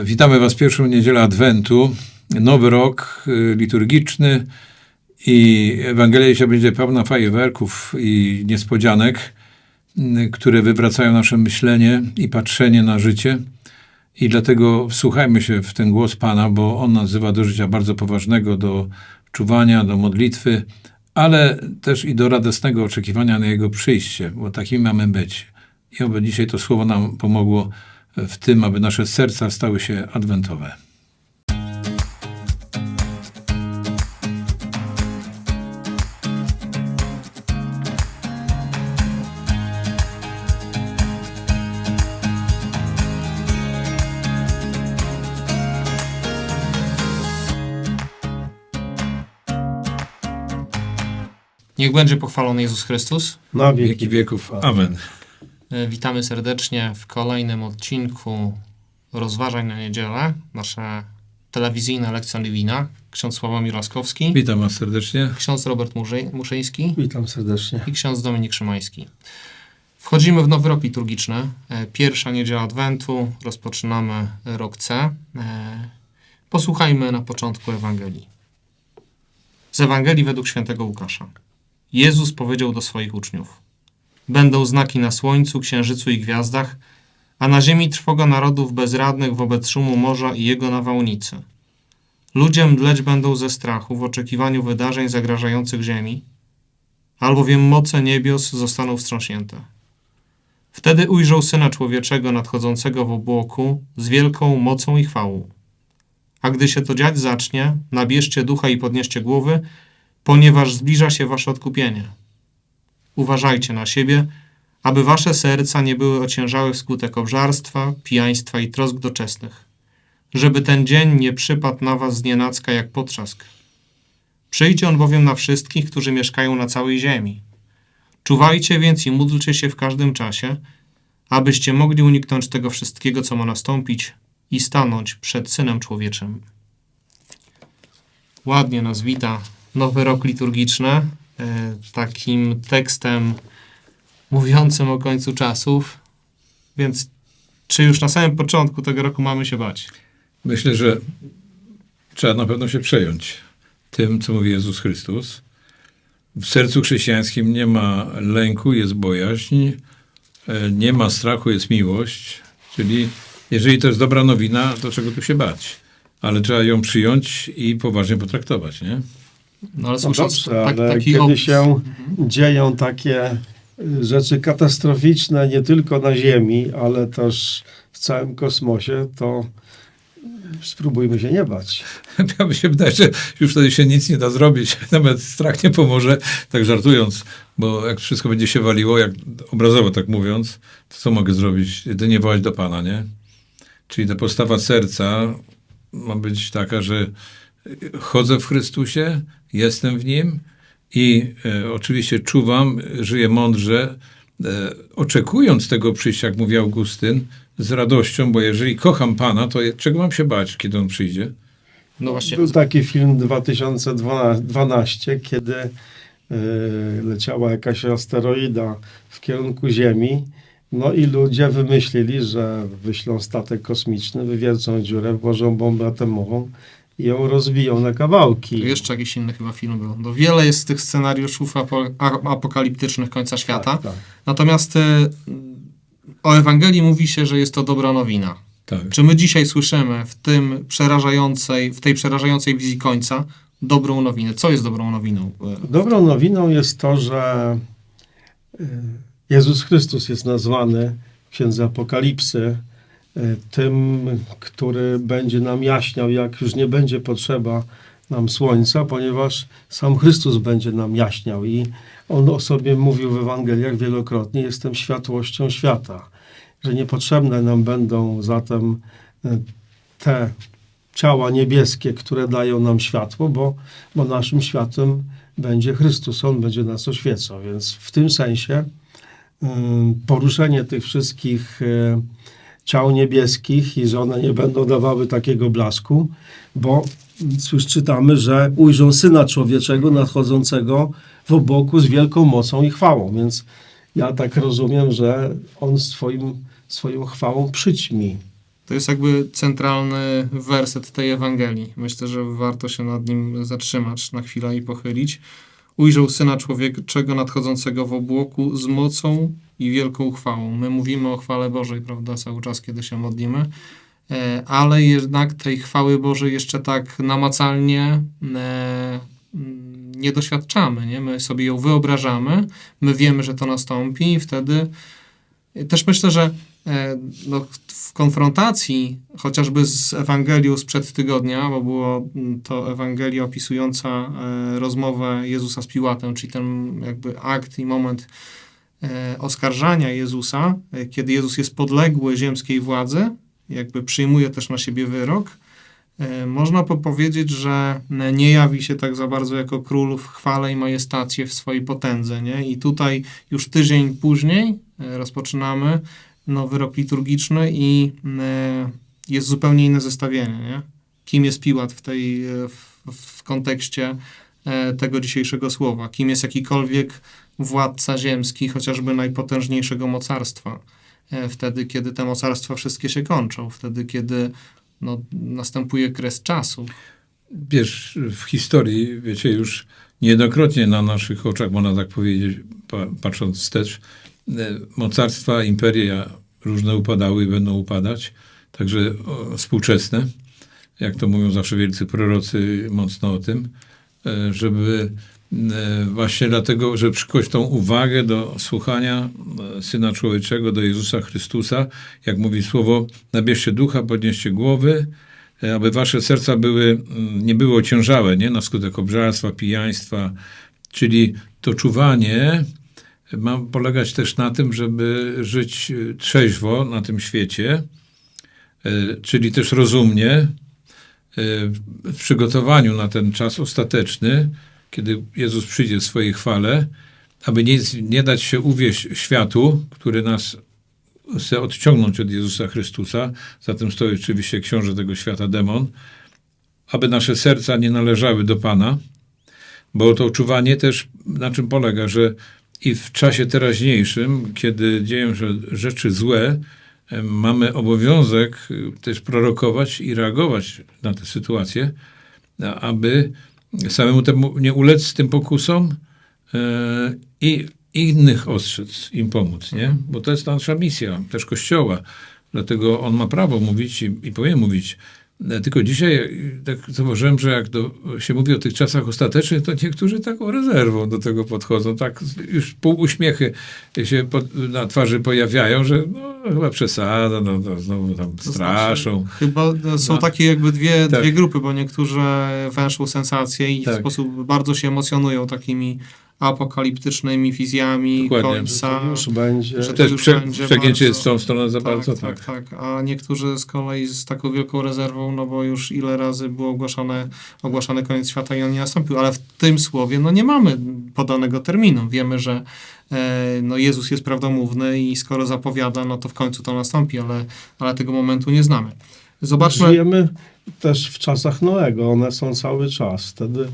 E, Witamy Was pierwszą niedzielę Adwentu. Nowy rok y, liturgiczny i Ewangelia dzisiaj będzie pełna fajerwerków i niespodzianek, które wywracają nasze myślenie i patrzenie na życie. I dlatego wsłuchajmy się w ten głos Pana, bo On nazywa do życia bardzo poważnego, do czuwania, do modlitwy, ale też i do radosnego oczekiwania na Jego przyjście, bo takimi mamy być. I oby dzisiaj to słowo nam pomogło w tym, aby nasze serca stały się adwentowe. Niech będzie pochwalony Jezus Chrystus. Na Wieki wieków. Amen. E, Witamy serdecznie w kolejnym odcinku Rozważań na niedzielę. Nasza telewizyjna lekcja Lewina. Ksiądz Sławomir Laskowski, Witam Was serdecznie. ksiądz Robert Muszyński Witam serdecznie. i ksiądz Dominik Szymański. Wchodzimy w nowy rok liturgiczny. E, Pierwsza niedziela Adwentu. Rozpoczynamy rok C. E, Posłuchajmy na początku Ewangelii. Z Ewangelii według świętego Łukasza. Jezus powiedział do swoich uczniów: Będą znaki na słońcu, księżycu i gwiazdach, a na ziemi trwoga narodów bezradnych wobec szumu morza i jego nawałnicy. Ludzie mdleć będą ze strachu w oczekiwaniu wydarzeń zagrażających ziemi, albowiem moce niebios zostaną wstrząśnięte. Wtedy ujrzą Syna Człowieczego nadchodzącego w obłoku z wielką mocą i chwałą. A gdy się to dziać zacznie, nabierzcie ducha i podnieście głowy, ponieważ zbliża się wasze odkupienie. Uważajcie na siebie, aby wasze serca nie były ociężałe wskutek obżarstwa, pijaństwa i trosk doczesnych, żeby ten dzień nie przypadł na was znienacka jak potrzask. Przyjdzie on bowiem na wszystkich, którzy mieszkają na całej ziemi. Czuwajcie więc i módlcie się w każdym czasie, abyście mogli uniknąć tego wszystkiego, co ma nastąpić i stanąć przed Synem Człowieczym. Ładnie nas wita nowy rok liturgiczny, takim tekstem mówiącym o końcu czasów. Więc czy już na samym początku tego roku mamy się bać? Myślę, że trzeba na pewno się przejąć tym, co mówi Jezus Chrystus. W sercu chrześcijańskim nie ma lęku, jest bojaźń, e, nie ma strachu, jest miłość. Czyli jeżeli to jest dobra nowina, to czego tu się bać? Ale trzeba ją przyjąć i poważnie potraktować, nie? No ale No słysząc dobrze, tak, ale taki kiedy opis, się dzieją takie y, rzeczy katastroficzne nie tylko na Ziemi, ale też w całym kosmosie, to spróbujmy się nie bać. Ja mi się wydaje, że już wtedy się nic nie da zrobić. Nawet strach nie pomoże, tak żartując, bo jak wszystko będzie się waliło, jak obrazowo tak mówiąc, to co mogę zrobić? Jedynie wołać do Pana, nie? Czyli ta postawa serca ma być taka, że chodzę w Chrystusie, jestem w Nim i e, oczywiście czuwam, żyję mądrze, e, oczekując tego przyjścia, jak mówi Augustyn, z radością, bo jeżeli kocham Pana, to je- czego mam się bać, kiedy On przyjdzie? no właśnie, Był taki film 2012, kiedy y, leciała jakaś asteroida w kierunku Ziemi. No i ludzie wymyślili, że wyślą statek kosmiczny, wywiercą dziurę, włożą bombę atomową ją rozbiją na kawałki. jeszcze jakiś inny chyba film był. No wiele jest tych scenariuszów apokaliptycznych końca świata. Tak, tak. Natomiast e, o Ewangelii mówi się, że jest to dobra nowina. Tak. Czy my dzisiaj słyszymy w tym przerażającej, w tej przerażającej wizji końca dobrą nowinę? Co jest dobrą nowiną? E, Dobrą nowiną jest to, że y, Jezus Chrystus jest nazwany w Księdze Apokalipsy y, tym, który będzie nam jaśniał, jak już nie będzie potrzeba nam słońca, ponieważ sam Chrystus będzie nam jaśniał i on o sobie mówił w Ewangeliach wielokrotnie, jestem światłością świata, że niepotrzebne nam będą zatem y, te ciała niebieskie, które dają nam światło, bo, bo naszym światłem będzie Chrystus, On będzie nas oświecał. Więc w tym sensie ym, poruszenie tych wszystkich y, ciał niebieskich i że one nie będą dawały takiego blasku, bo już czytamy, że ujrzą Syna Człowieczego nadchodzącego w obłoku z wielką mocą i chwałą. Więc ja tak rozumiem, że On swoim, swoją chwałą przyćmi To jest jakby centralny werset tej Ewangelii. Myślę, że warto się nad nim zatrzymać na chwilę i pochylić. Ujrzał Syna Człowieczego nadchodzącego w obłoku z mocą i wielką chwałą. My mówimy o chwale Bożej, prawda, cały czas, kiedy się modlimy, e, ale jednak tej chwały Bożej jeszcze tak namacalnie e, nie doświadczamy. Nie? My sobie ją wyobrażamy, my wiemy, że to nastąpi i wtedy też myślę, że e, no, w konfrontacji chociażby z Ewangelią sprzed tygodnia, bo było to Ewangelia opisująca e, rozmowę Jezusa z Piłatem, czyli ten jakby akt i moment e, oskarżania Jezusa, kiedy Jezus jest podległy ziemskiej władzy, jakby przyjmuje też na siebie wyrok. Można powiedzieć, że nie jawi się tak za bardzo jako król w chwale i majestacie w swojej potędze. Nie? I tutaj już tydzień później rozpoczynamy nowy rok liturgiczny i e, jest zupełnie inne zestawienie. Nie? Kim jest Piłat w, tej, e, w, w kontekście e, tego dzisiejszego słowa? Kim jest jakikolwiek władca ziemski, chociażby najpotężniejszego mocarstwa? E, Wtedy, kiedy te mocarstwa wszystkie się kończą, wtedy, kiedy no, następuje kres czasu. Wiesz, w historii, wiecie, już niejednokrotnie na naszych oczach, można tak powiedzieć, pa, patrząc wstecz, e, mocarstwa, imperia różne upadały i będą upadać, także współczesne, jak to mówią zawsze wielcy prorocy mocno o tym, e, żeby e, właśnie dlatego, że przykuć tą uwagę do słuchania e, Syna Człowieczego, do Jezusa Chrystusa, jak mówi słowo, nabierzcie ducha, podnieście głowy, e, aby wasze serca były, nie były ociężałe, nie? Na skutek obżarstwa, pijaństwa, czyli to czuwanie ma polegać też na tym, żeby żyć e, trzeźwo na tym świecie, e, czyli też rozumnie, e, w przygotowaniu na ten czas ostateczny, kiedy Jezus przyjdzie w swojej chwale, aby nie, nie dać się uwieść światu, który nas chce odciągnąć od Jezusa Chrystusa. Za tym stoi oczywiście książę tego świata, demon. Aby nasze serca nie należały do Pana, bo to czuwanie też na czym polega, że i w czasie teraźniejszym, kiedy dzieją się rzeczy złe, em, mamy obowiązek y, też prorokować i reagować na te sytuacje, a- aby samemu temu nie ulec tym pokusom e, i innych ostrzec, im pomóc, nie? Bo to jest nasza misja, też Kościoła. Dlatego on ma prawo mówić i, i powinien mówić. E, Tylko dzisiaj e, tak zauważyłem, że jak do, się mówi o tych czasach ostatecznych, to niektórzy taką rezerwą do tego podchodzą. Tak już półuśmiechy się pod, na twarzy pojawiają, że no, chyba przesada, no, no, znowu tam To straszą. Znaczy, chyba e, są No. takie jakby dwie, Tak. dwie grupy, bo niektórzy węszą sensacje i w Tak. sposób bardzo się emocjonują takimi apokaliptycznymi wizjami Dokładnie. końca. To już będzie. że to Też już prze, będzie przegięcie bardzo- jest w tą stronę za tak, bardzo, tak, tak. tak, A niektórzy z kolei z taką wielką rezerwą, no bo już ile razy było ogłaszane, ogłaszany koniec świata i on nie nastąpił. Ale w tym słowie no nie mamy podanego terminu. Wiemy, że e, no Jezus jest prawdomówny i skoro zapowiada, no to w końcu to nastąpi, ale, ale tego momentu nie znamy. Zobaczmy. Żyjemy też w czasach Noego, one są cały czas. Wtedy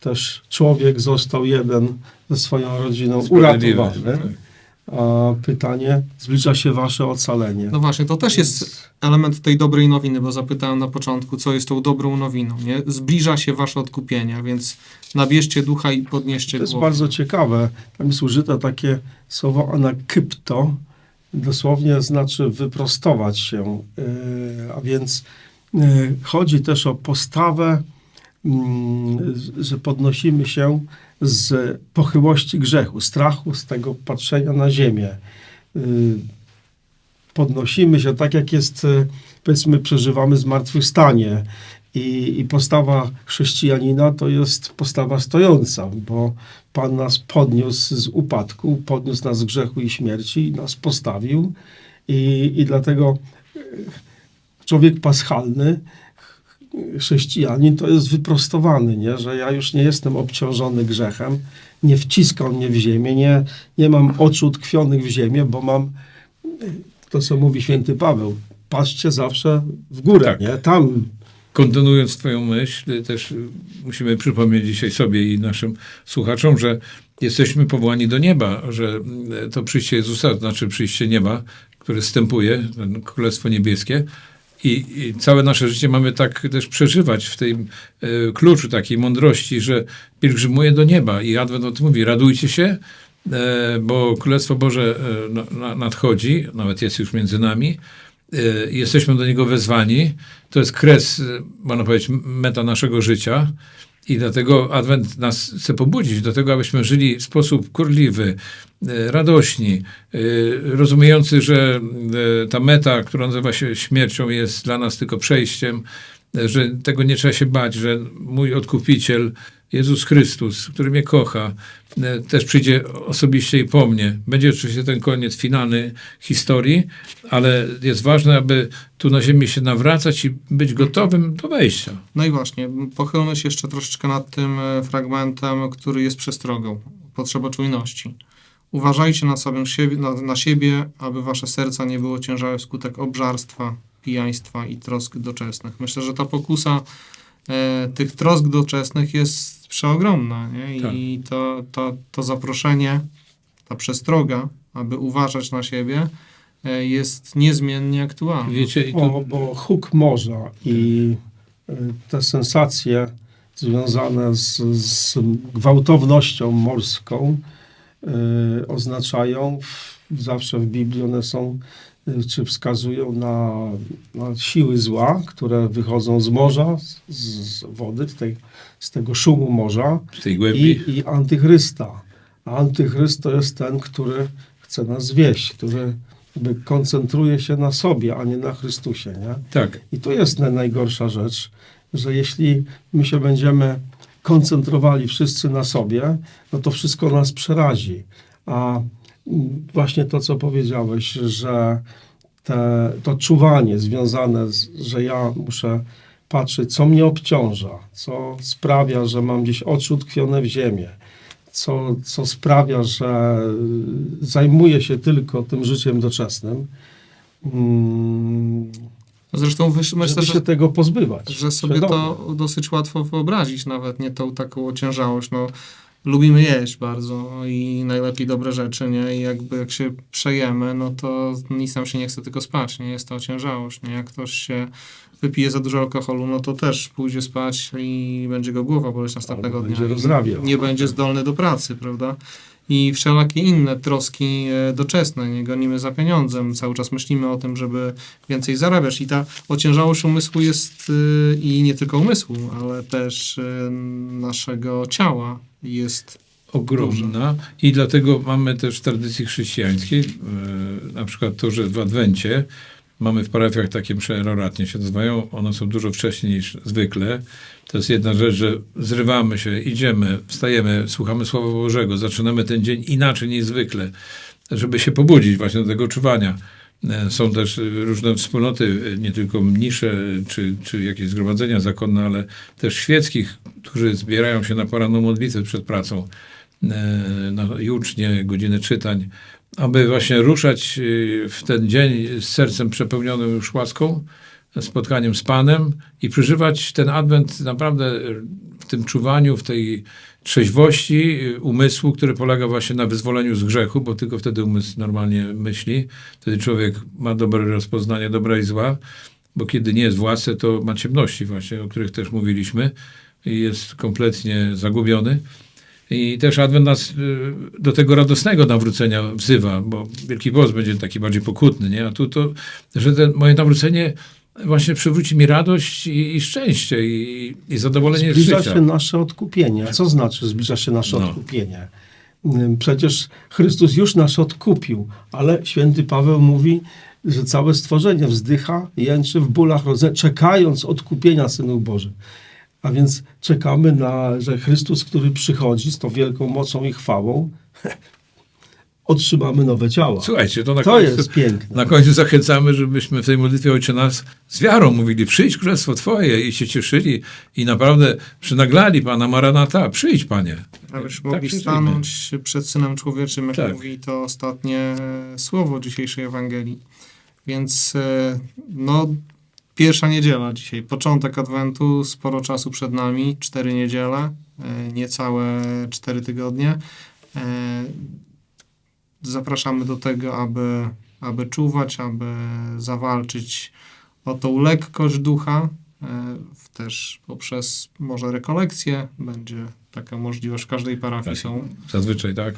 też człowiek został jeden ze swoją rodziną uratowany. tak. A pytanie, zbliża się wasze ocalenie. No właśnie, to też jest element tej dobrej nowiny, bo zapytałem na początku, co jest tą dobrą nowiną. Nie? Zbliża się wasze odkupienie, więc nabierzcie ducha i podnieście To jest głowę. bardzo ciekawe. Tam jest użyte takie słowo anakypto, dosłownie znaczy wyprostować się. Yy, A więc yy, chodzi też o postawę, że podnosimy się z pochyłości grzechu, strachu, z tego patrzenia na ziemię. Yy, Podnosimy się tak, jak jest, yy, powiedzmy, przeżywamy zmartwychwstanie. I, I postawa chrześcijanina to jest postawa stojąca, bo Pan nas podniósł z upadku, podniósł nas z grzechu i śmierci i nas postawił. I, i dlatego e, człowiek paschalny, ch- chrześcijanin, to jest wyprostowany, nie? że ja już nie jestem obciążony grzechem, nie wciska mnie w ziemię, nie, nie mam oczu tkwionych w ziemię, bo mam to, co mówi święty Paweł, patrzcie zawsze w górę, Tak. nie? Tam Kontynuując Twoją myśl, też musimy przypomnieć dzisiaj sobie i naszym słuchaczom, że jesteśmy powołani do nieba, że to przyjście Jezusa, to znaczy przyjście nieba, które wstępuje, Królestwo Niebieskie, I, I całe nasze życie mamy tak też przeżywać w tym e, kluczu takiej mądrości, że pielgrzymuję do nieba. I Adwent o tym mówi, radujcie się, e, bo Królestwo Boże e, na- na- nadchodzi, nawet jest już między nami. Jesteśmy do niego wezwani. To jest kres, można powiedzieć, meta naszego życia. I dlatego Adwent nas chce pobudzić do tego, abyśmy żyli w sposób kurliwy, radośni, e, rozumiejący, że e, ta meta, która nazywa się śmiercią, jest dla nas tylko przejściem, e, że tego nie trzeba się bać, że mój odkupiciel, Jezus Chrystus, który mnie kocha, e, też przyjdzie osobiście i po mnie. Będzie oczywiście ten koniec finalny historii, ale jest ważne, aby tu na ziemi się nawracać i być gotowym do wejścia. No i właśnie, pochylmy się jeszcze troszeczkę nad tym e, fragmentem, który jest przestrogą. Potrzeba czujności. Uważajcie na, sobie, siebie, na, na siebie, aby wasze serca nie było ciężały wskutek obżarstwa, pijaństwa i trosk doczesnych. Myślę, że ta pokusa e, tych trosk doczesnych jest przeogromna. Nie? Tak. I to, to, to zaproszenie, ta przestroga, aby uważać na siebie, e, jest niezmiennie aktualna. Wiecie, i tu O, bo huk morza i y, te sensacje związane z, z gwałtownością morską oznaczają, w, zawsze w Biblii one są, y, czy wskazują na, na siły zła, które wychodzą z morza, z, z wody, z, tej, z tego szumu morza w tej głębi. i, i antychrysta. A antychryst to jest ten, który chce nas zwieść, który jakby koncentruje się na sobie, a nie na Chrystusie. Nie? Tak, I to jest na- najgorsza rzecz, że jeśli my się będziemy koncentrowali wszyscy na sobie, no to wszystko nas przerazi. A właśnie to, co powiedziałeś, że te, to czuwanie związane z, że ja muszę patrzeć, co mnie obciąża, co sprawia, że mam gdzieś oczy utkwione w ziemię, co, co sprawia, że zajmuję się tylko tym życiem doczesnym. Mm, Zresztą wysz- myślę, żeby że się tego pozbywać. że sobie Świadomie. to dosyć łatwo wyobrazić, nawet nie tą taką ociężałość. No, lubimy jeść bardzo i najlepiej dobre rzeczy, nie? I jakby jak się przejemy, no to nic nam się nie chce tylko spać, nie? Jest to ociężałość, nie? Jak ktoś się wypije za dużo alkoholu, no to też pójdzie spać i będzie go głowa boleć następnego Albo dnia. będzie rozrabiał. Nie będzie zdolny do pracy, prawda? I wszelakie inne troski e, doczesne, nie gonimy za pieniądzem, cały czas myślimy o tym, żeby więcej zarabiać. I ta ociężałość umysłu jest y, i nie tylko umysłu, ale też y, naszego ciała jest ogromna. i dlatego mamy też w tradycji chrześcijańskiej, e, na przykład to, że w Adwencie mamy w parafiach takie msze roratnie się nazywają, one są dużo wcześniej niż zwykle. To jest jedna rzecz, że zrywamy się, idziemy, wstajemy, słuchamy Słowa Bożego, zaczynamy ten dzień inaczej niż zwykle, żeby się pobudzić właśnie do tego czuwania. E, Są też e, różne wspólnoty, e, nie tylko mnisze czy, czy jakieś zgromadzenia zakonne, ale też świeckich, którzy zbierają się na poranną modlitwę przed pracą, e, na jucznie, godziny czytań, aby właśnie ruszać e, w ten dzień z sercem przepełnionym już łaską, spotkaniem z Panem i przeżywać ten adwent naprawdę w tym czuwaniu, w tej trzeźwości y, umysłu, który polega właśnie na wyzwoleniu z grzechu, bo tylko wtedy umysł normalnie myśli. Wtedy człowiek ma dobre rozpoznanie dobra i zła, bo kiedy nie jest w łasce, to ma ciemności właśnie, o których też mówiliśmy i jest kompletnie zagubiony. I też Adwent nas y, do tego radosnego nawrócenia wzywa, bo Wielki Post będzie taki bardziej pokutny, nie? A tu to, że ten, moje nawrócenie właśnie przywróci mi radość i, i szczęście i, i zadowolenie z Zbliża życia. się nasze odkupienie. A co znaczy zbliża się nasze No. odkupienie? Ym, Przecież Chrystus już nas odkupił, ale święty Paweł mówi, że całe stworzenie wzdycha, jęczy w bólach czekając odkupienia synów Bożych. A więc czekamy na, że Chrystus, który przychodzi z tą wielką mocą i chwałą, otrzymamy nowe ciała. Słuchajcie, to na To końcu, jest piękne. na końcu zachęcamy, żebyśmy w tej modlitwie Ojcze Nas z wiarą mówili, przyjdź Królestwo Twoje i się cieszyli i naprawdę przynaglali Pana Maranata, przyjdź Panie. Abyśmy Tak mogli stanąć przed Synem Człowieczym, jak Tak. mówi to ostatnie słowo dzisiejszej Ewangelii. Więc e, no, pierwsza niedziela dzisiaj, początek Adwentu, sporo czasu przed nami, cztery niedziele, e, niecałe cztery tygodnie. E, Zapraszamy do tego, aby, aby czuwać, aby zawalczyć o tą lekkość ducha, e, też poprzez może rekolekcje, będzie taka możliwość w każdej parafii Tak. są. Zazwyczaj tak.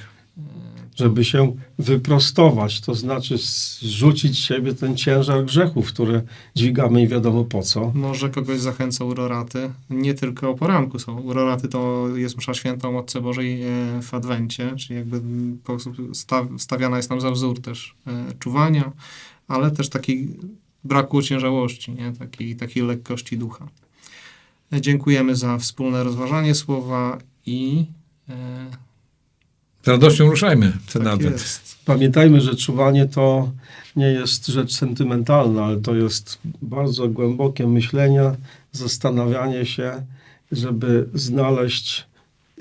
Żeby się wyprostować, to znaczy zrzucić z siebie ten ciężar grzechów, które dźwigamy i wiadomo po co. Może kogoś zachęcą uroraty. Nie tylko o poranku są. Uroraty to jest msza święta o Matce Bożej e, w Adwencie, czyli jakby po stawiana jest nam za wzór też e, czuwania, ale też takiej braku ociężałości, nie? Takiej, takiej lekkości ducha. E, Dziękujemy za wspólne rozważanie słowa i e, Z radością ruszajmy ten tak adwent. jest. Pamiętajmy, że czuwanie to nie jest rzecz sentymentalna, ale to jest bardzo głębokie myślenie, zastanawianie się, żeby znaleźć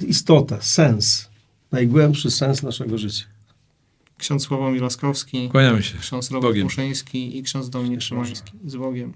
istotę, sens, najgłębszy sens naszego życia. Ksiądz Sławomir Laskowski, Kłaniamy się. ksiądz Robert Bogiem. Muszyński i ksiądz Dominik Szymański. Z Bogiem.